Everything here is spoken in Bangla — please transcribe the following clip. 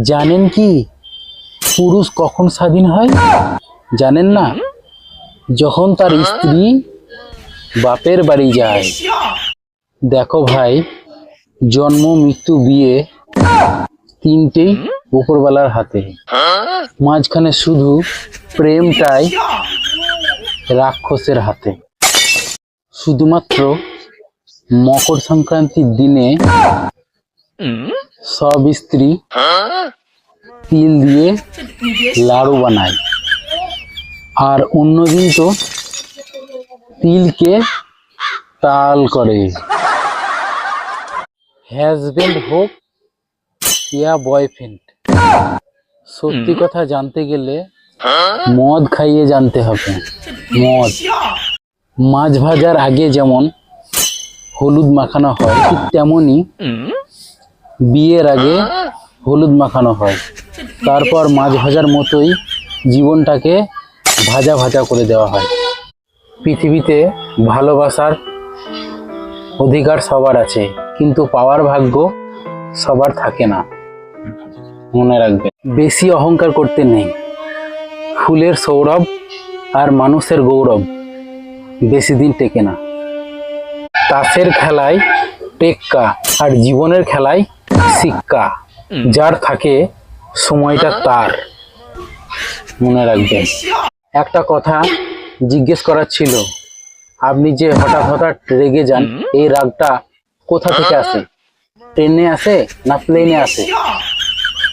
জানেন কি? পুরুষ কখন স্বাধীন হয়? জানেন না? যখন তার স্ত্রী বাপের বাড়ি যায়। দেখো ভাই, জন্ম, মৃত্যু, বিয়ে তিনটেই উপরবেলার হাতে। মাঝখানে শুধু প্রেমটাই রাক্ষসের হাতে। শুধুমাত্র মকর সংক্রান্তির দিনে সব স্ত্রী তিল দিয়ে লাড়ু বানায়। আর অন্যদিন তো তিলকে তাল করে। হ্যাজবেন্ড হোক ইয়া বয়ফ্রেন্ড সত্যি কথা জানতে গেলে মদ খাইয়ে জানতে হবে। মদ। মাছ ভাজার আগে যেমন হলুদ মাখানো হয়, ঠিক তেমনই বিয়ের আগে হলুদ মাখানো হয়। তারপর মাছ ভাজার মতোই জীবনটাকে ভাজা ভাজা করে দেওয়া হয়। পৃথিবীতে ভালোবাসার অধিকার সবার আছে, কিন্তু পাওয়ার ভাগ্য সবার থাকে না। মনে রাখবে, বেশি অহংকার করতে নেই। ফুলের সৌরভ আর মানুষের গৌরব বেশি দিন টেকে না। তাসের খেলায় টেক্কা আর জীবনের খেলায় শিক্ষা যার থাকে সময়টা তার। মনে রাখবেন। একটা কথা জিজ্ঞেস করার ছিল আপনি যে হঠাৎ হঠাৎ রেগে যান এই রাগটা কোথা থেকে আসে? ট্রেনে আসে না প্লেনে আসে?